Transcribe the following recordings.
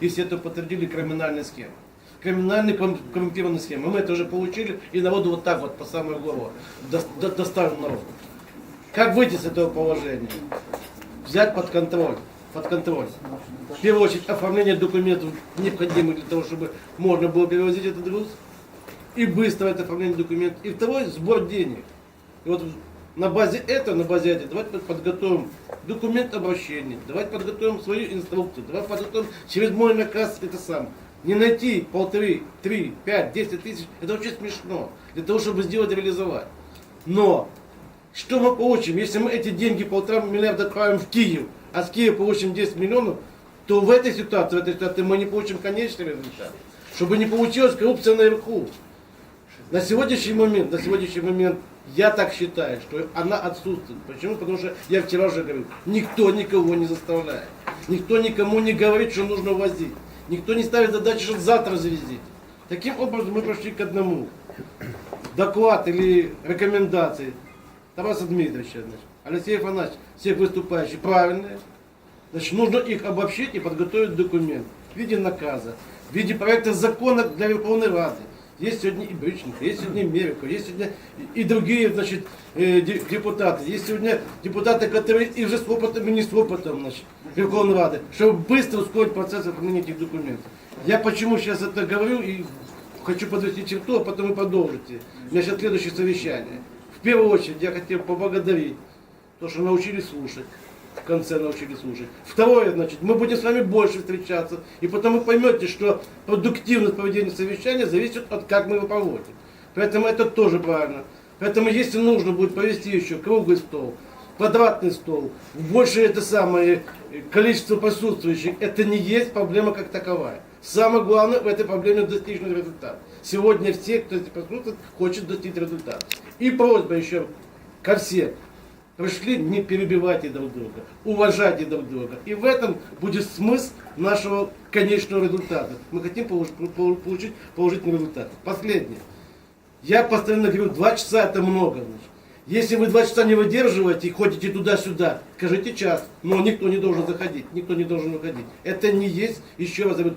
и все это подтвердили криминальной схемой. Криминальной коррумпированной схемой. Мы это уже получили, и народу вот так вот по самую голову до- до- доставим народ. Как выйти с этого положения? Взять под контроль. Под контроль. В первую очередь оформление документов необходимых для того, чтобы можно было перевозить этот груз. И быстро это оформление документов. И второй сбор денег. И вот на базе этого, на базе этого, давайте подготовим документ обращения, давайте подготовим свою инструкцию, давайте подготовим через мой наказ это сам. Не найти полторы, три, пять, десять тысяч, это вообще смешно. Для того, чтобы сделать, реализовать. Но что мы получим, если мы эти деньги, полтора миллиарда отправим в Киев, а с Киева получим 10 миллионов, то в этой ситуации, в этой ситуации мы не получим конечный результат. Чтобы не получилась коррупция наверху. На сегодняшний момент, на сегодняшний момент, я так считаю, что она отсутствует. Почему? Потому что я вчера уже говорил, никто никого не заставляет. Никто никому не говорит, что нужно возить. Никто не ставит задачи, что завтра завезите. Таким образом мы пришли к одному. Доклад или рекомендации Тараса Дмитриевича, значит, Алексей Афанасьевич, всех выступающих правильные. Значит, нужно их обобщить и подготовить документ в виде наказа, в виде проекта закона для Верховной Рады. Есть сегодня и Бриченко, есть сегодня Мериков, есть сегодня и и другие значит, э, де- депутаты. Есть сегодня депутаты, которые и уже с опытом, и не с опытом значит, Верховной Рады, чтобы быстро ускорить процесс оформления этих документов. Я почему сейчас это говорю и хочу подвести черту, а потом вы продолжите. У меня сейчас следующее совещание. В первую очередь я хотел поблагодарить то, что научились слушать. В конце научились слушать. Второе, значит, мы будем с вами больше встречаться. И потом вы поймете, что продуктивность поведения совещания зависит от как мы его проводим. Поэтому это тоже правильно. Поэтому если нужно будет провести еще круглый стол, квадратный стол, больше это самое э, количество присутствующих, это не есть проблема как таковая. Самое главное в этой проблеме достичь результат. Сегодня все, кто здесь присутствует, хочет достичь результата. И просьба еще ко всем. Пришли, не перебивайте друг друга, уважайте друг друга. И в этом будет смысл нашего конечного результата. Мы хотим получ- полу- получить положительный результат. Последнее. Я постоянно говорю, два часа это много. Если вы два часа не выдерживаете и ходите туда-сюда, скажите час, но никто не должен заходить, никто не должен выходить. Это не есть, еще раз говорю,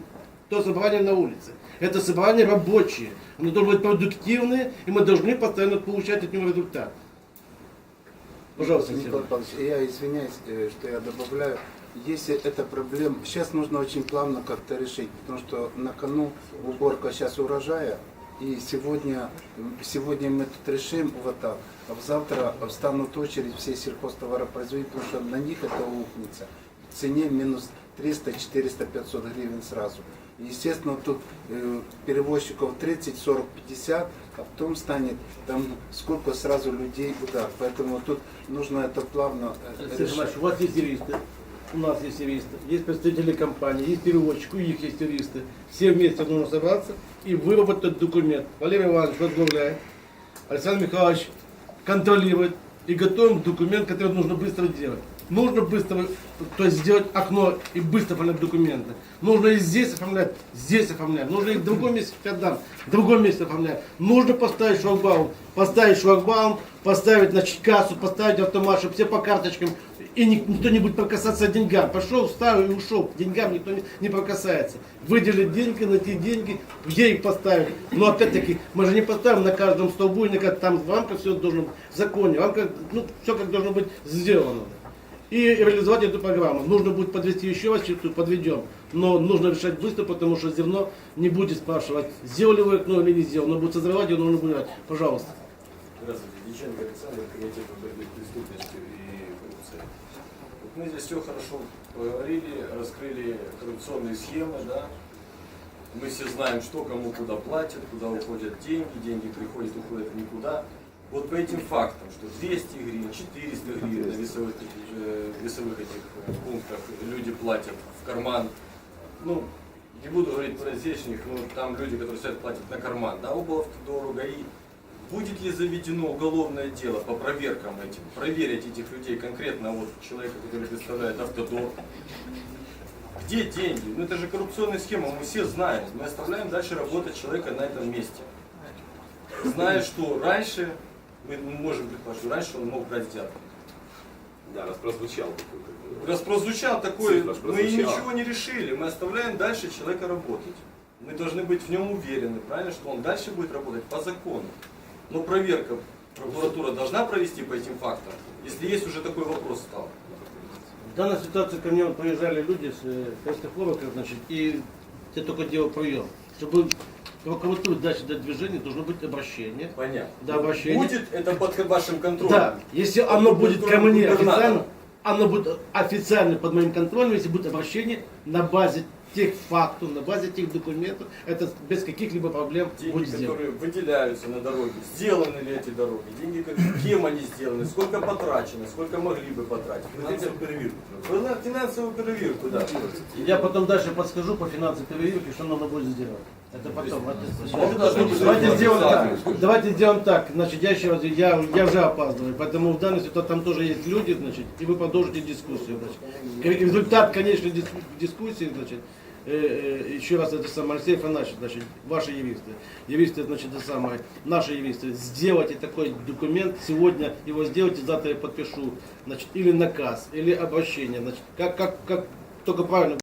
то собрание на улице. Это собрание рабочее. Оно должно быть продуктивное, и мы должны постоянно получать от него результат. Пожалуйста, Николай. Павлович, я извиняюсь, э, что я добавляю. Если это проблема, сейчас нужно очень плавно как-то решить, потому что на кону уборка сейчас урожая, и сегодня, сегодня мы тут решим вот так, а завтра встанут очередь все сельхозтоваропроизводители, потому что на них это ухнется. В цене минус 300, 400, 500 гривен сразу. Естественно, тут э, перевозчиков 30, 40, 50, а потом станет там сколько сразу людей куда. Поэтому тут нужно это плавно э, Алексей решать. У вас есть юристы, у нас есть юристы, есть представители компании, есть переводчик, у них есть юристы. Все вместе нужно собраться и выработать документ. Валерий Иванович возглавляет, Александр Михайлович контролирует и готовим документ, который нужно быстро делать. Нужно быстро, то есть сделать окно и быстро оформлять документы. Нужно и здесь оформлять, здесь оформлять. Нужно и в другом месте отдам, в другом месте оформлять. Нужно поставить шлагбаум, поставить шлагбаум, поставить значит, кассу, поставить автомат, чтобы все по карточкам. И ни- никто не будет прикасаться к деньгам. Пошел, встал и ушел. Деньгам никто не, не прикасается. Выделить деньги, найти деньги, где их поставить. Но опять-таки, мы же не поставим на каждом столбу, и на там в рамках все должно быть в законе. В ну, все как должно быть сделано. И реализовать эту программу. Нужно будет подвести еще раз подведем. Но нужно решать быстро, потому что зерно не будет спрашивать, сделали вы окно или не сделали. Оно будет созревать, оно нужно будет. Пожалуйста. Здравствуйте, Дьяченко Александр, комитет по борьбе с преступностью и коррупцией. Вот мы здесь все хорошо поговорили, раскрыли коррупционные схемы, да. Мы все знаем, что кому куда платят, куда уходят деньги, деньги приходят, уходят никуда. Вот по этим фактам, что 200 гривен, 400 гривен на весовых, э, весовых этих э, пунктах люди платят в карман, ну, не буду говорить про здешних, но там люди, которые стоят, платят на карман, да, область дорого. И будет ли заведено уголовное дело по проверкам этим, проверить этих людей, конкретно вот человека, который представляет автодор, где деньги? Ну это же коррупционная схема, мы все знаем. Мы оставляем дальше работать человека на этом месте. Зная, что раньше, мы можем предположить, что раньше он мог брать взятку. Да, раз прозвучал такой Раз прозвучал такой, Цифра мы прозвучала. ничего не решили, мы оставляем дальше человека работать. Мы должны быть в нем уверены, правильно, что он дальше будет работать по закону. Но проверка прокуратура должна провести по этим фактам, если есть уже такой вопрос стал. В данной ситуации ко мне вот приезжали люди с э, Крестохловок, значит, и я только делал прием. Чтобы прокуратуре дальше дать движение, должно быть обращение. Понятно. Да, обращение. Будет это под вашим контролем. Да, если оно будет ко мне официально, оно будет официально под моим контролем, если будет обращение на базе тех фактов, на базе тех документов, это без каких-либо проблем Деньги, будет сделано. которые выделяются на дороги, сделаны ли эти дороги, деньги, кем они сделаны, сколько потрачено, сколько могли бы потратить. Вот эти- Была финансовую проверку, да. Я потом дальше подскажу по финансовой проверке, что надо будет сделать. Это потом. Давайте сделаем так. Давайте сделаем так. Значит, я еще раз, я, я уже опаздываю, поэтому в данной ситуации там тоже есть люди, значит, и вы продолжите дискуссию. Значит. Результат конечной дис- дискуссии, значит, э, э, еще раз это самое, Алексей Афанасьевич, значит, ваши юристы, юристы, значит, это самое, наши юристы, сделайте такой документ, сегодня его сделайте, завтра я подпишу, значит, или наказ, или обращение, значит, как, как, как только правильно